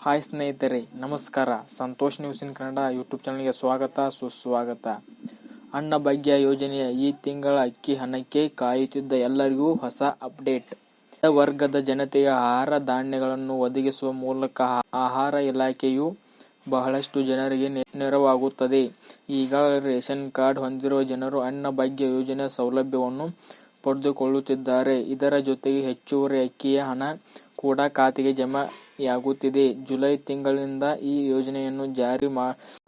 Hi ಸ್ನೇಹಿತರೆ, ನಮಸ್ಕಾರ. Santosh news in Kannada YouTube ಚಾನಲ್ಗೆ ಸ್ವಾಗತ, ಸುಸ್ವಾಗತ. ಅನ್ನಭಾಗ್ಯ ಯೋಜನೆಯ ಈ ತಿಂಗಳ ಅಕ್ಕಿ ಹಣಕ್ಕೆ ಕಾಯುತ್ತಿದ್ದ ಎಲ್ಲರಿಗೂ ಹೊಸ ಅಪ್ಡೇಟ್. ವರ್ಗದ ಜನತೆಗೆ ಆಹಾರ ಧಾನ್ಯಗಳನ್ನು ಒದಗಿಸುವ ಮೂಲಕ ಆಹಾರ ಇಲಾಖೆಯು ಬಹಳಷ್ಟು ಜನರಿಗೆ ನೆರವಾಗುತ್ತದೆ. ಈಗಾಗಲೇ ರೇಷನ್ ಕಾರ್ಡ್ ಹೊಂದಿರುವ ಜನರು ಅನ್ನಭಾಗ್ಯ ಯೋಜನೆಯ ಸೌಲಭ್ಯವನ್ನು ಪಡೆದುಕೊಳ್ಳುತ್ತಿದ್ದಾರೆ. ಇದರ ಜೊತೆಗೆ ಹೆಚ್ಚುವರಿ ಅಕ್ಕಿಯ ಹಣ ಕೂಡ ಖಾತೆಗೆ ಜಮೆಯಾಗುತ್ತಿದೆ ಜುಲೈ ತಿಂಗಳಿನಿಂದ ಈ ಯೋಜನೆಯನ್ನು ಜಾರಿ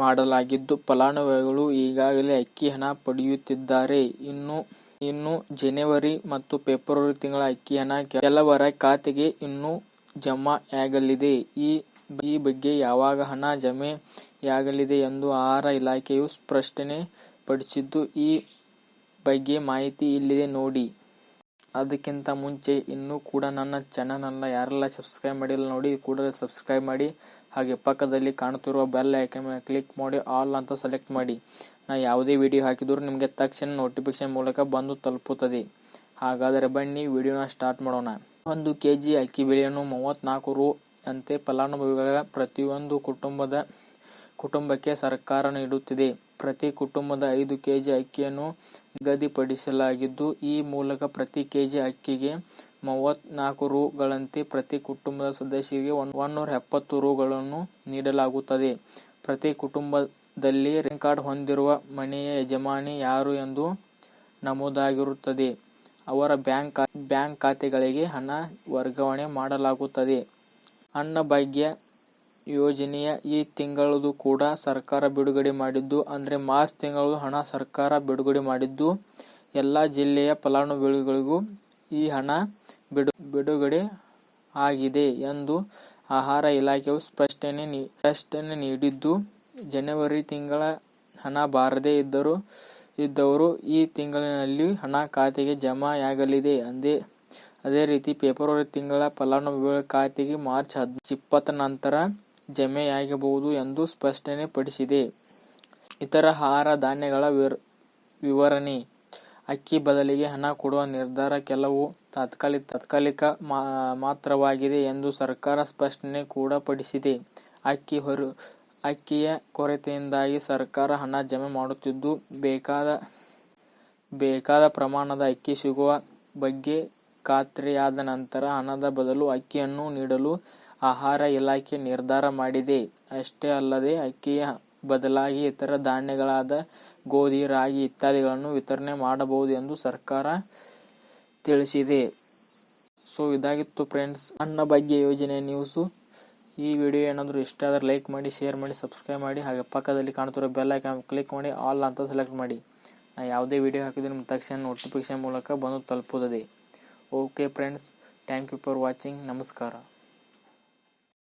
ಮಾಡಲಾಗಿದ್ದು, ಫಲಾನುಭವಿಗಳು ಈಗಾಗಲೇ ಅಕ್ಕಿ ಹಣ ಪಡೆಯುತ್ತಿದ್ದಾರೆ. ಇನ್ನು ಇನ್ನು ಜನವರಿ ಮತ್ತು ಫೆಬ್ರವರಿ ತಿಂಗಳ ಅಕ್ಕಿ ಹಣ ಕೆಲವರ ಖಾತೆಗೆ ಇನ್ನೂ ಜಮೆಯಾಗಲಿದೆ. ಈ ಬಗ್ಗೆ ಯಾವಾಗ ಹಣ ಜಮೆಯಾಗಲಿದೆ ಎಂದು ಆಹಾರ ಇಲಾಖೆಯು ಸ್ಪಷ್ಟನೆ ಪಡಿಸಿದ್ದು, ಈ ಬಗ್ಗೆ ಮಾಹಿತಿ ಇಲ್ಲಿದೆ ನೋಡಿ. ಅದಕ್ಕಿಂತ ಮುಂಚೆ ಇನ್ನೂ ಕೂಡ ನನ್ನ ಚಾನಲನ್ನು ಯಾರೆಲ್ಲ ಸಬ್ಸ್ಕ್ರೈಬ್ ಮಾಡಿಲ್ಲ ನೋಡಿ, ಕೂಡಲೇ ಸಬ್ಸ್ಕ್ರೈಬ್ ಮಾಡಿ. ಹಾಗೆ ಪಕ್ಕದಲ್ಲಿ ಕಾಣುತ್ತಿರುವ ಬೆಲ್ ಐಕನ್ ಮೇಲೆ ಕ್ಲಿಕ್ ಮಾಡಿ, ಆಲ್ ಅಂತ ಸೆಲೆಕ್ಟ್ ಮಾಡಿ. ನಾ ಯಾವುದೇ ವಿಡಿಯೋ ಹಾಕಿದರೂ ನಿಮಗೆ ತಕ್ಷಣ ನೋಟಿಫಿಕೇಶನ್ ಮೂಲಕ ಬಂದು ತಲುಪುತ್ತದೆ. ಹಾಗಾದರೆ ಬನ್ನಿ, ವಿಡಿಯೋನ ಸ್ಟಾರ್ಟ್ ಮಾಡೋಣ. ಒಂದು ಕೆ ಜಿ ಅಕ್ಕಿ ಬೆಲೆಯನ್ನು ಮೂವತ್ತ್ನಾಲ್ಕು ರು ಅಂತೆ ಫಲಾನುಭವಿಗಳ ಪ್ರತಿಯೊಂದು ಕುಟುಂಬದ ಕುಟುಂಬಕ್ಕೆ ಸರ್ಕಾರ ನೀಡುತ್ತಿದೆ. ಪ್ರತಿ ಕುಟುಂಬದ ಐದು ಕೆಜಿ ಅಕ್ಕಿಯನ್ನು ನಿಗದಿಪಡಿಸಲಾಗಿದ್ದು, ಈ ಮೂಲಕ ಪ್ರತಿ ಕೆಜಿ ಅಕ್ಕಿಗೆ ಮೂವತ್ನಾಲ್ಕು ರೂಗಳಂತೆ ಪ್ರತಿ ಕುಟುಂಬದ ಸದಸ್ಯರಿಗೆ ಒನ್ನೂರ ಎಪ್ಪತ್ತು ರುಗಳನ್ನು ನೀಡಲಾಗುತ್ತದೆ. ಪ್ರತಿ ಕುಟುಂಬದಲ್ಲಿ ರೇಷನ್ ಕಾರ್ಡ್ ಹೊಂದಿರುವ ಮನೆಯ ಯಜಮಾನಿ ಯಾರು ಎಂದು ನಮೂದಾಗಿರುತ್ತದೆ. ಅವರ ಬ್ಯಾಂಕ್ ಖಾತೆಗಳಿಗೆ ಹಣ ವರ್ಗಾವಣೆ ಮಾಡಲಾಗುತ್ತದೆ. ಅನ್ನಭಾಗ್ಯ ಯೋಜನೆಯ ಈ ತಿಂಗಳದು ಕೂಡ ಸರ್ಕಾರ ಬಿಡುಗಡೆ ಮಾಡಿದ್ದು, ಅಂದ್ರೆ ಮಾರ್ಚ್ ತಿಂಗಳದು ಹಣ ಸರ್ಕಾರ ಬಿಡುಗಡೆ ಮಾಡಿದ್ದು, ಎಲ್ಲಾ ಜಿಲ್ಲೆಯ ಫಲಾನುಭವಿಗಳಿಗೂ ಈ ಹಣ ಬಿಡುಗಡೆ ಆಗಿದೆ ಎಂದು ಆಹಾರ ಇಲಾಖೆಯು ಸ್ಪಷ್ಟನೆ ಸ್ಪಷ್ಟನೆ ನೀಡಿದ್ದು. ಜನವರಿ ತಿಂಗಳ ಹಣ ಬಾರದೇ ಇದ್ದರೂ, ಇದ್ದವರು ಈ ತಿಂಗಳಿನಲ್ಲಿ ಹಣ ಖಾತೆಗೆ ಜಮೆಯಾಗಲಿದೆ. ಅದೇ ರೀತಿ ಫೆಬ್ರವರಿ ತಿಂಗಳ ಫಲಾನುಭವಿಗಳ ಖಾತೆಗೆ ಮಾರ್ಚ್ ಇಪ್ಪತ್ತರ ನಂತರ ಜಮೆಯಾಗಬಹುದು ಎಂದು ಸ್ಪಷ್ಟನೆ ಪಡಿಸಿದೆ. ಇತರ ಆಹಾರ ಧಾನ್ಯಗಳ ವಿವರಣೆ. ಅಕ್ಕಿ ಬದಲಿಗೆ ಹಣ ಕೊಡುವ ನಿರ್ಧಾರ ಕೆಲವು ತಾತ್ಕಾಲಿಕ ಮಾತ್ರವಾಗಿದೆ ಎಂದು ಸರ್ಕಾರ ಸ್ಪಷ್ಟನೆ ಕೂಡ ಪಡಿಸಿದೆ. ಅಕ್ಕಿಯ ಕೊರತೆಯಿಂದಾಗಿ ಸರ್ಕಾರ ಹಣ ಜಮೆ ಮಾಡುತ್ತಿದ್ದು ಬೇಕಾದ ಪ್ರಮಾಣದ ಅಕ್ಕಿ ಸಿಗುವ ಬಗ್ಗೆ ಖಾತ್ರಿಯಾದ ನಂತರ ಹಣದ ಬದಲು ಅಕ್ಕಿಯನ್ನು ನೀಡಲು ಆಹಾರ ಇಲಾಖೆ ನಿರ್ಧಾರ ಮಾಡಿದೆ. ಅಷ್ಟೇ ಅಲ್ಲದೆ, ಅಕ್ಕಿಯ ಬದಲಾಗಿ ಇತರ ಧಾನ್ಯಗಳಾದ ಗೋಧಿ, ರಾಗಿ ಇತ್ಯಾದಿಗಳನ್ನು ವಿತರಣೆ ಮಾಡಬಹುದು ಎಂದು ಸರ್ಕಾರ ತಿಳಿಸಿದೆ. ಸೊ ಇದಾಗಿತ್ತು ಫ್ರೆಂಡ್ಸ್ ಅನ್ನ ಭಾಗ್ಯ ಯೋಜನೆ ನ್ಯೂಸು ಈ ವಿಡಿಯೋ ಏನಾದರೂ ಇಷ್ಟ ಆದರೆ ಲೈಕ್ ಮಾಡಿ ಶೇರ್ ಮಾಡಿ ಸಬ್ಸ್ಕ್ರೈಬ್ ಮಾಡಿ. ಹಾಗೆ ಪಕ್ಕದಲ್ಲಿ ಕಾಣುತ್ತಿರೋ ಬೆಲ್ ಐಕಾನ್ ಕ್ಲಿಕ್ ಮಾಡಿ ಆಲ್ ಅಂತ ಸೆಲೆಕ್ಟ್ ಮಾಡಿ. ನಾ ಯಾವುದೇ ವಿಡಿಯೋ ಹಾಕಿದ್ರೆ ನಿಮ್ಮ ತಕ್ಷಣ ನೋಟಿಫಿಕೇಶನ್ ಮೂಲಕ ಬಂದು ತಲುಪುತ್ತದೆ. Okay friends thank you for watching ನಮಸ್ಕಾರ.